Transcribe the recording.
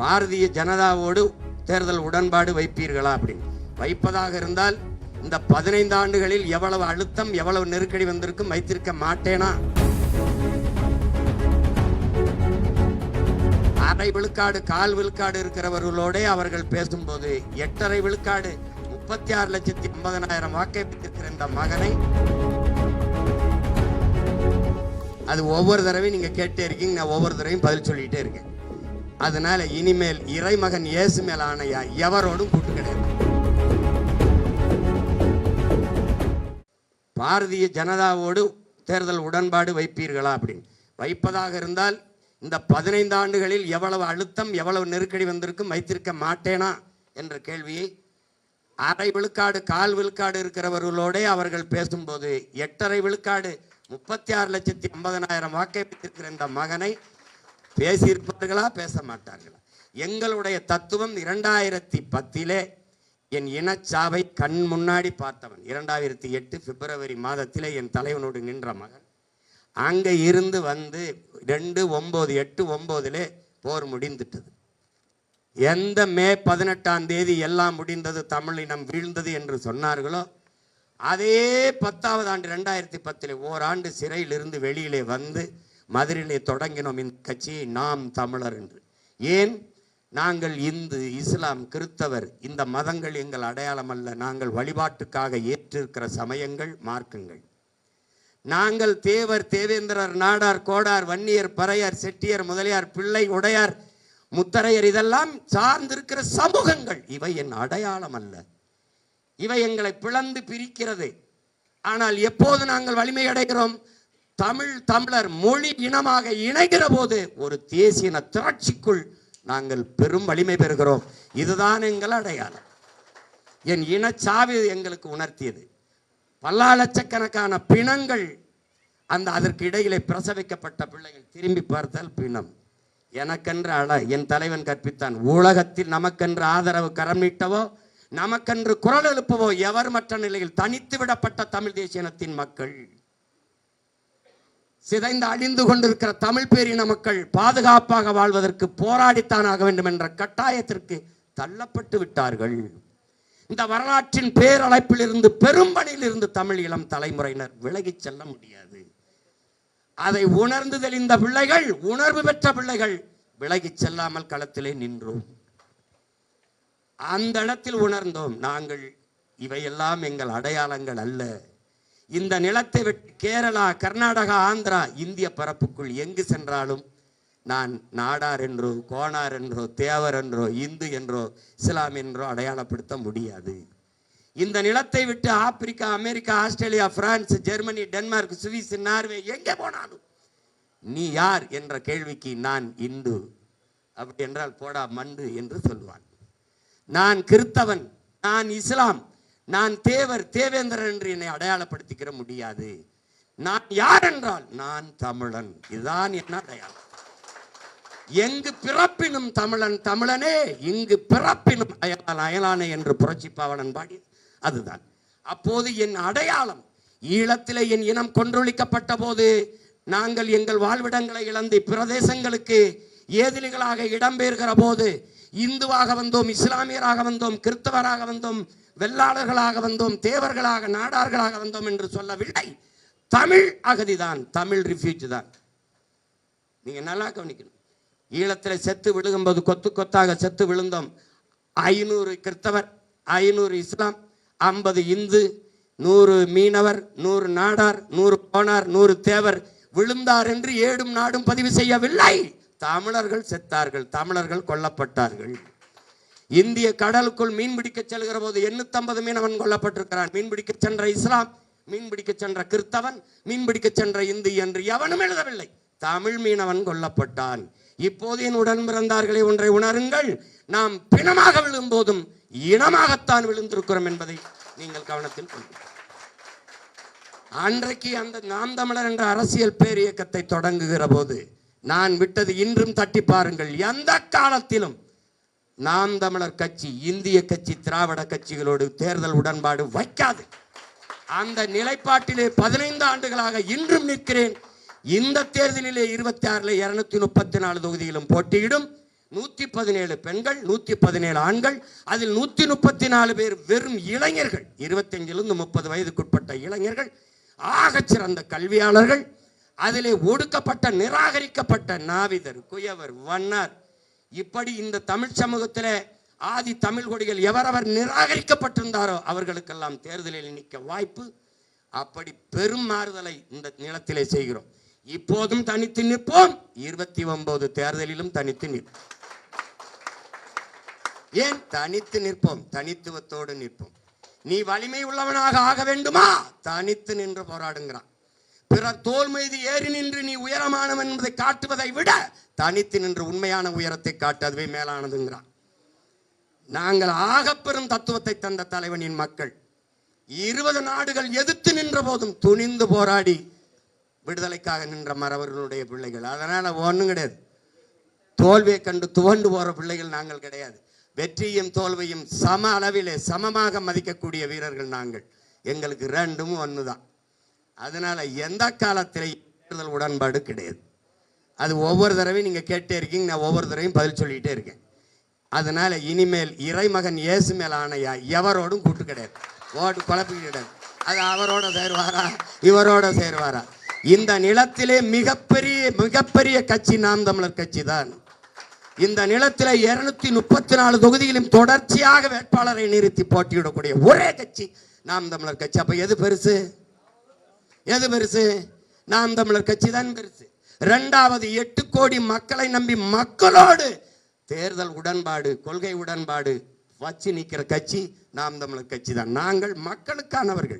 பாரதிய ஜனதாவோடு தேர்தல் உடன்பாடு வைப்பீர்களா அப்படின்னு. வைப்பதாக இருந்தால் இந்த பதினைந்து ஆண்டுகளில் எவ்வளவு அழுத்தம் எவ்வளவு நெருக்கடி வந்திருக்கும் வைத்திருக்க மாட்டேனா? அரை விழுக்காடு கால் விழுக்காடு இருக்கிறவர்களோட அவர்கள் பேசும்போது எட்டரை விழுக்காடு முப்பத்தி ஆறு லட்சத்தி ஐம்பதனாயிரம் வாக்கை பெற்றிருக்கிற இந்த மகனை அது ஒவ்வொரு தடவையும் நீங்க கேட்டே இருக்கீங்க நான் ஒவ்வொரு தடவையும் பதில் சொல்லிட்டே இருக்கேன். அதனால இனிமேல் இறைமகன் இயேசு மேல் ஆணையா எவரோடும் கூட்டு கிடையாது. பாரதிய ஜனதாவோடு தேர்தல் உடன்பாடு வைப்பீர்களா அப்படின்னு. வைப்பதாக இருந்தால் இந்த பதினைந்து ஆண்டுகளில் எவ்வளவு அழுத்தம் எவ்வளவு நெருக்கடி வந்திருக்கும் வைத்திருக்க மாட்டேனா என்ற கேள்வியை அரை விழுக்காடு கால் விழுக்காடு இருக்கிறவர்களோடே அவர்கள் பேசும்போது எட்டரை விழுக்காடு முப்பத்தி ஆறு லட்சத்தி ஐம்பதனாயிரம் வாக்கை பெற்றிருக்கிற இந்த மகனை பேசியிருப்பார்களா பேச மாட்டார்களா எங்களுடைய தத்துவம் இரண்டாயிரத்தி பத்திலே என் இனச்சாவை கண் முன்னாடி பார்த்தவன். இரண்டாயிரத்தி எட்டு பிப்ரவரி மாதத்திலே என் தலைவனோடு நின்ற மகன். அங்கே இருந்து வந்து ரெண்டு ஒம்பது எட்டு ஒம்போதிலே போர் முடிந்துட்டது எந்த மே பதினெட்டாம் தேதி எல்லாம் முடிந்தது தமிழினம் வீழ்ந்தது என்று சொன்னார்களோ அதே பத்தாவது ஆண்டு ரெண்டாயிரத்தி பத்தில் ஓராண்டு சிறையிலிருந்து வெளியிலே வந்து மதுரையிலே தொடங்கினோம். இந்த கட்சியை நாம் தமிழர் என்று. ஏன்? நாங்கள் இந்து இஸ்லாம் கிறித்தவர் இந்த மதங்கள் எங்கள் அடையாளம் அல்ல. நாங்கள் வழிபாட்டுக்காக ஏற்றிருக்கிற சமயங்கள் மார்க்கங்கள். நாங்கள் தேவர் தேவேந்திரர் நாடார் கோடார் வன்னியர் பறையர் செட்டியர் முதலியார் பிள்ளை உடையார் முத்தரையர் இதெல்லாம் சார்ந்திருக்கிற சமூகங்கள். இவை என் அடையாளம் அல்ல. இவை எங்களை பிளந்து பிரிக்கிறது. ஆனால் எப்போது நாங்கள் வலிமை அடைகிறோம்? தமிழ் தமிழர் மொழி இனமாக இணைகிற போது ஒரு தேசிய திரட்சிக்குள் நாங்கள் பெரும் வலிமை பெறுகிறோம். இதுதான் எங்கள் அடையாளம். என் இனச்சாவி எங்களுக்கு உணர்த்தியது. பல்லா லட்சக்கணக்கான பிணங்கள் அந்த அதற்கு இடையிலே பிரசவிக்கப்பட்ட பிள்ளைகள் திரும்பி பார்த்தால் பிணம். எனக்கென்று அழ என் தலைவன் கற்பித்தான் உலகத்தில் நமக்கென்று ஆதரவு கரம் நீட்டவோ நமக்கென்று குரல் எழுப்பவோ எவர் மற்ற நிலையில் தனித்து விடப்பட்ட தமிழ் தேசிய இனத்தின் மக்கள். சிதைந்து அழிந்து கொண்டிருக்கிற தமிழ் பேரின மக்கள் பாதுகாப்பாக வாழ்வதற்கு போராடித்தான் ஆக வேண்டும் என்ற கட்டாயத்திற்கு தள்ளப்பட்டு விட்டார்கள். இந்த வரலாற்றின் பேரழைப்பில் இருந்து பெரும்பணியில் இருந்து தமிழ் இளம் தலைமுறையினர் விலகிச் செல்ல முடியாது. அதை உணர்ந்து தெளிந்த பிள்ளைகள் உணர்வு பெற்ற பிள்ளைகள் விலகிச் செல்லாமல் களத்திலே நின்றோம். அந்த இடத்தில் உணர்ந்தோம் நாங்கள் இவையெல்லாம் எங்கள் அடையாளங்கள் அல்ல. இந்த நிலத்தை விட்டு கேரளா கர்நாடகா ஆந்திரா இந்திய பரப்புக்குள் எங்கு சென்றாலும் நான் நாடார் என்றோ கோணார் என்றோ தேவர் என்றோ இந்து என்றோ இஸ்லாம் என்றோ அடையாளப்படுத்த முடியாது. இந்த நிலத்தை விட்டு Africa America Australia France Germany Denmark Swiss Norway எங்கே போனாலும் நீ யார் என்ற கேள்விக்கு நான் இந்து. அப்படி என்றால் போடா மண்டு என்று சொல்வான். நான் கிறித்தவன் நான் இஸ்லாம். நான் தேவர் தேவேந்திரன் என்று என்னை அடையாளப்படுத்திக்கிற முடியாது. நான் யார் என்றால் நான் தமிழன். இதுதான் என்ன அடையாளம். எங்கு பிறப்பினும் தமிழன் தமிழனே இங்கு பிறப்பினும் அயலான் அயலானே என்று புரட்சி பாவலன் பாடி அதுதான். அப்போது என் அடையாளம் ஈழத்திலே என் இனம் கொன்றொழிக்கப்பட்ட போது நாங்கள் எங்கள் வாழ்விடங்களை இழந்து பிரதேசங்களுக்கு ஏதிலிகளாக இடம்பெயர்கிற போது இந்துவாக வந்தோம் இஸ்லாமியராக வந்தோம் கிறிஸ்தவராக வந்தோம் வெள்ளாளர்களாக வந்தோம் தேவர்களாக நாடார்களாக வந்தோம் என்று சொல்லவில்லை. தமிழ் அகதிதான் தமிழ் ரிஃப்யூஜ் தான். நீங்க நல்லா கவனிக்கணும். ஈழத்தில் செத்து விழுகும்போது கொத்து கொத்தாக செத்து விழுந்தோம். ஐநூறு கிறிஸ்தவர் ஐநூறு இஸ்லாம் ஐம்பது இந்து நூறு மீனவர் நூறு நாடார் நூறு போனார் நூறு தேவர் விழுந்தார் என்று ஏடும் நாடும் பதிவு செய்யவில்லை. தமிழர்கள் செத்தார்கள் தமிழர்கள் கொல்லப்பட்டார்கள். இந்திய கடலுக்குள் மீன் பிடிக்க செல்கிற போது எண்ணூத்தம்பது மீனவன் கொல்லப்பட்டிருக்கிறான். மீன் பிடிக்க சென்ற இஸ்லாம் மீன் பிடிக்க சென்ற கிறிஸ்தவன் மீன் பிடிக்க சென்ற இந்து என்று எவனும் எழுதவில்லை. தமிழ் மீனவன் கொல்லப்பட்டான். இப்போது என் உடன் பிறந்தார்களே ஒன்றை உணருங்கள். நாம் பிணமாக விழும்போதும் இனமாகத்தான் விழுந்திருக்கிறோம் என்பதை நீங்கள் கவனத்தில் கொள்ளுங்கள். அன்றைக்கு அந்த நாம் தமிழர் என்ற அரசியல் பேர் இயக்கத்தை தொடங்குகிற போது நான் விட்டது இன்றும் தட்டி பாருங்கள். எந்த காலத்திலும் நாம் தமிழர் கட்சி இந்திய கட்சி திராவிட கட்சிகளோடு தேர்தல் உடன்பாடு வைக்காது. அந்த நிலைப்பாட்டிலே பதினைந்து ஆண்டுகளாக இன்றும் நிற்கிறேன். இந்த தேர்தலிலே இருபத்தி ஆறுல இருநூத்தி முப்பத்தி நாலு தொகுதியிலும் போட்டியிடும். நூத்தி பதினேழு பெண்கள் நூத்தி பதினேழு ஆண்கள். அதில் நூத்தி முப்பத்தி நாலு பேர் வெறும் இளைஞர்கள். இருபத்தஞ்சிலிருந்து முப்பது வயதுக்குட்பட்ட இளைஞர்கள். ஆகச் சிறந்த கல்வியாளர்கள். அதிலே ஒடுக்கப்பட்ட நிராகரிக்கப்பட்ட நாவிதர் குயவர் வண்ணார் இப்படி இந்த தமிழ் சமூகத்திலே ஆதி தமிழ் கொடிகள் எவரவர் நிராகரிக்கப்பட்டிருந்தாரோ அவர்களுக்கெல்லாம் தேர்தலில் நிற்க வாய்ப்பு. அப்படி பெரும் மாறுதலை இந்த நிலத்திலே செய்கிறோம். இப்போதும் தனித்து நிற்போம். இருபத்தி ஒன்பது தேர்தலிலும் தனித்து நிற்போம். ஏன்? தனித்து நிற்போம். தனித்துவத்தோடு நிற்போம். நீ வலிமை உள்ளவனாக ஆக வேண்டுமா? தனித்து நின்று போராடுங்கிறான். பிறர் தோல் மீது ஏறி நின்று நீ உயரமானவன் என்பதை காட்டுவதை விட தனித்து நின்று உண்மையான உயரத்தை காட்டு அதுவே மேலானதுங்கிறான். நாங்கள் ஆகப்பெரும் தத்துவத்தை தந்த தலைவனின் மக்கள். இருபது நாடுகள் எதிர்த்து நின்ற போதும் துணிந்து போராடி விடுதலைக்காக நின்ற மறவர்களுடைய பிள்ளைகள். அதனால ஒன்றும் கிடையாது. தோல்வியை கண்டு துவண்டு போற பிள்ளைகள் நாங்கள் கிடையாது. வெற்றியும் தோல்வியும் சம அளவிலே சமமாக மதிக்கக்கூடிய வீரர்கள் நாங்கள். எங்களுக்கு ரெண்டும் ஒன்று தான் அதனால் எந்த காலத்திலையும் தேர்தல் உடன்பாடு கிடையாது. அது ஒவ்வொரு தடவையும் நீங்கள் கேட்டே இருக்கீங்க நான் ஒவ்வொரு தடவையும் பதில் சொல்லிகிட்டே இருக்கேன். அதனால் இனிமேல் இறைமகன் இயேசு மேல் ஆணையா எவரோடும் கூட்டு கிடையாது. ஓட்டு குழப்பிக்க கிடையாது. அது அவரோட சேருவாரா? இவரோட சேருவாரா? இந்த நிலத்திலே மிகப்பெரிய மிகப்பெரிய கட்சி நாம் தமிழர் கட்சி தான். இந்த நிலத்தில் இருநூத்தி முப்பத்தி நாலு தொகுதியிலும் தொடர்ச்சியாக வேட்பாளரை நிறுத்தி போட்டியிடக்கூடிய ஒரே கட்சி நாம் தமிழர் கட்சி. அப்போ எது பெருசு? எது பெருசு? நாம் தமிழர் கட்சி தான் பெருசு. ரெண்டாவது எட்டு கோடி மக்களை நம்பி மக்களோடு தேர்தல் உடன்பாடு கொள்கை உடன்பாடு வச்சு நிக்கிற கட்சி நாம் தமிழர் கட்சி தான். நாங்கள் மக்களுக்கானவர்கள்.